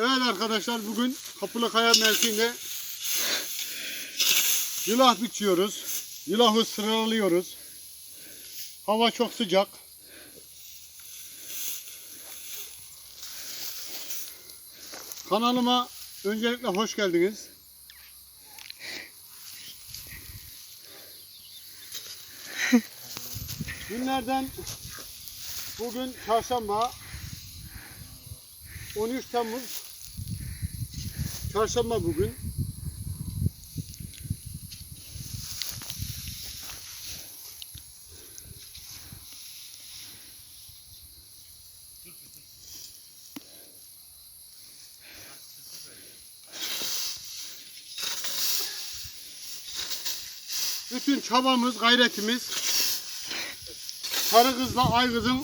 Evet arkadaşlar bugün Kapılıkaya mevkiinde yılah biçiyoruz. Yılahı sıralıyoruz. Hava çok sıcak. Kanalıma öncelikle hoş geldiniz. Günlerden bugün çarşamba 13 Temmuz Çarşamba bugün. Bütün çabamız, gayretimiz sarı kızla ay kızın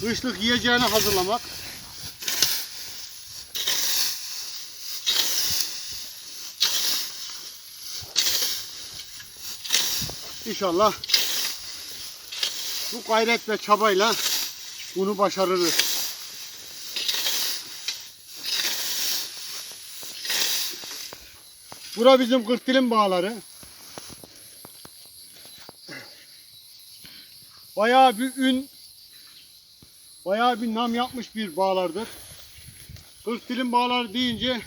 kışlık yiyeceğini hazırlamak. İnşallah bu gayret ve çabayla bunu başarırız. Bura bizim kırkdilim bağları. Bayağı bir ün, bayağı bir nam yapmış bir bağlardır. Kırkdilim bağları deyince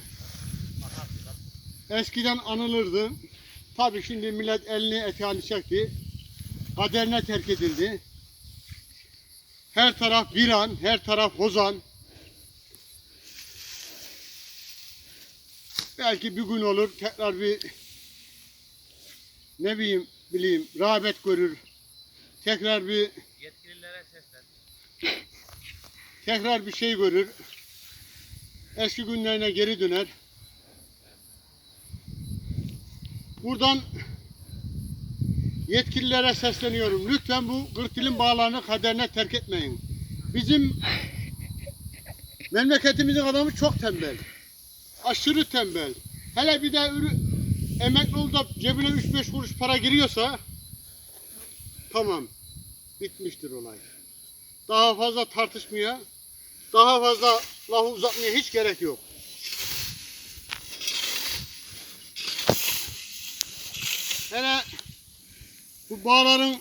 eskiden anılırdı. Tabii şimdi millet elini eteğini çekti. Kaderine terk edildi. Her taraf viran, her taraf hozan. Belki bir gün olur tekrar bir ne bileyim bileyim rağbet görür. Tekrar bir Yetkililere seslen. tekrar bir şey görür. Eski günlerine geri döner. Buradan yetkililere sesleniyorum. Lütfen bu kırkdilim bağlarını kaderine terk etmeyin. Bizim memleketimizin adamı çok tembel. Aşırı tembel. Hele bir de emekli olup da cebine 3-5 kuruş para giriyorsa tamam bitmiştir olay. Daha fazla tartışmaya, daha fazla lafı uzatmaya hiç gerek yok. Hele bu bağların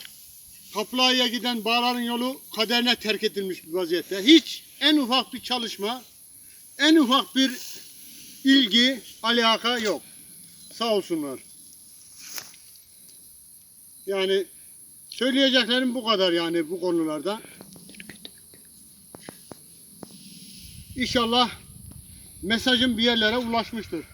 Kaplıay'a giden bağların yolu kaderine terk edilmiş bir vaziyette. Hiç en ufak bir çalışma, en ufak bir ilgi, alaka yok. Sağ olsunlar. Yani söyleyeceklerim bu kadar yani bu konularda. İnşallah mesajım bir yerlere ulaşmıştır.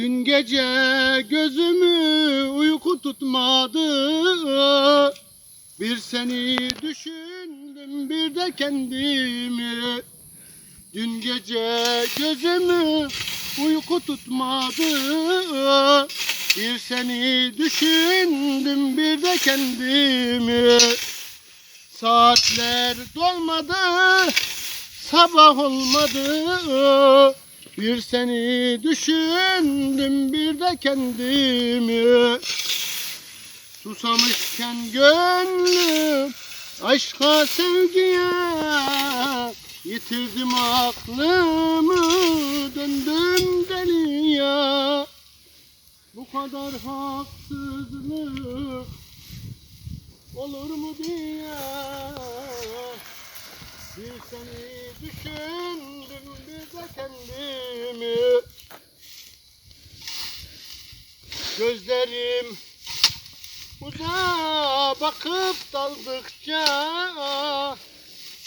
Dün gece gözümü uyku tutmadı. Bir seni düşündüm bir de kendimi. Dün gece gözümü uyku tutmadı. Bir seni düşündüm bir de kendimi. Saatler dolmadı sabah olmadı bir seni düşündüm bir de kendimi. Susamışken gönlüm aşka sevgiye. Yitirdim aklımı döndüm deliye. Bu kadar haksızlık olur mu diye bir seni düşündüm bir de kendimi. Gözlerim uzağa bakıp daldıkça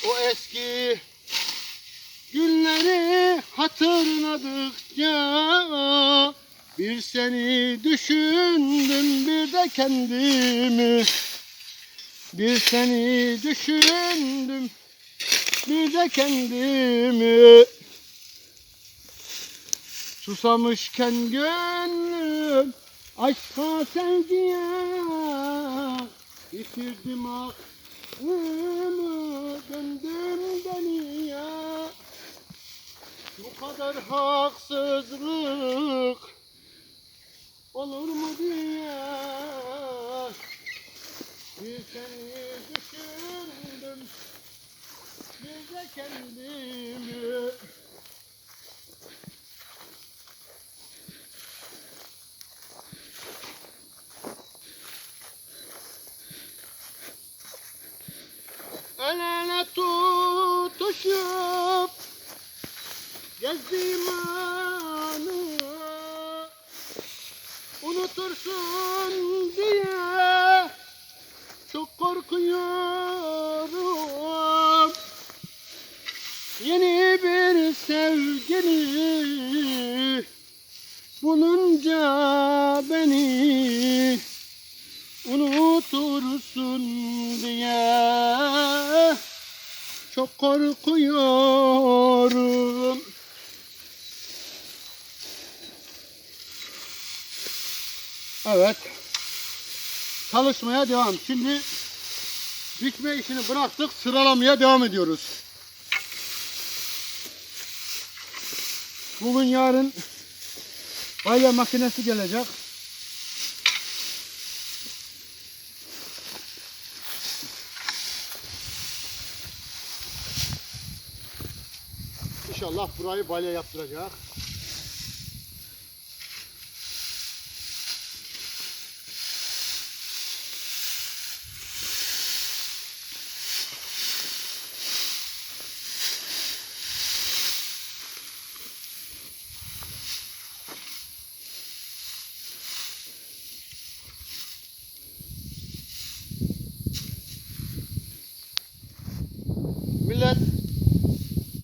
O eski günleri hatırladıkça Bir seni düşündüm bir de kendimi. Bir seni düşündüm bir de kendimi Susamışken gönlüm aşka sevgiye Yitirdim aklımı döndüm deliye Bu kadar haksızlık olur mu diye Bir seni düşündüm. De kendimi. El ele tutuşup gezdiğim anı unutursun diye çok korkuyorum. Yeni bir sevgili bulunca beni unutursun diye çok korkuyorum. Evet. Çalışmaya devam. Şimdi dikme işini bıraktık. Sıralamaya devam ediyoruz. Bugün yarın balya makinesi gelecek. İnşallah burayı balya yaptıracak.